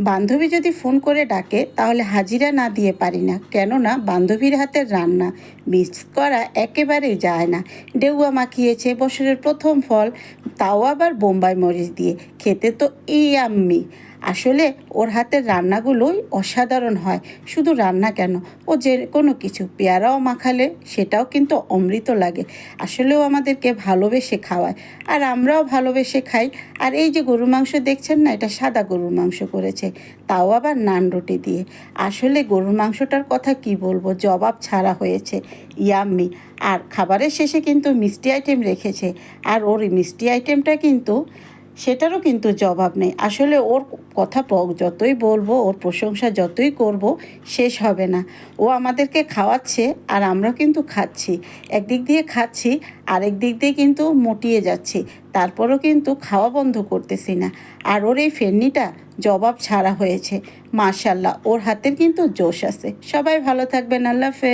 বান্ধবী যদি ফোন করে ডাকে, তাহলে হাজিরা না দিয়ে পারি না। কেননা বান্ধবীর হাতের রান্না, মিস করা একেবারেই যায় না। ডেউয়া মাখিয়েছে বছরের প্রথম ফল, তাও আবার বোম্বাই মরিচ দিয়ে। খেতে তো ইয়াম্মি আসলে ওর হাতের রান্নাগুলোই অসাধারণ হয়। শুধু রান্না কেন? ও যে কোনো কিছু, পেয়ারাও মাখালে সেটাও কিন্তু অমৃত লাগে। আসলেও আমাদেরকে ভালোবেসে খাওয়ায়। আর আমরাও ভালোবেসে খাই। আর এই যে গরুর মাংস দেখছেন না, এটা সাদা গরুর মাংস করেছে। তাও আবার নান রুটি দিয়ে। আসলে গরুর মাংসটার কথা কি বলব? জবাব ছাড়া হয়েছে। ইয়াম্মি। আর খাবারের শেষে কিন্তু মিষ্টি আইটেম রেখেছে। আর ওর মিষ্টি আইটেমটা কিন্তু সেটারও কিন্তু জবাব নেই। আসলে ওর কথা প- যতই বলব, ওর প্রশংসা যতই করব, শেষ হবে না। ও আমাদেরকে খাওয়াচ্ছে আর আমরা কিন্তু খাচ্ছি। একদিক দিয়ে খাচ্ছি, আরেক দিক দিয়ে কিন্তু মোটিয়ে যাচ্ছি। তারপরও কিন্তু খাওয়া বন্ধ করতেছি না। আর ওর এই ফেরনিটা জবাব ছাড়া হয়েছে। মাশাল্লাহ, ওর হাতের কিন্তু জোশ আছে। সবাই ভালো থাকবেন, আল্লাহ হাফেজ।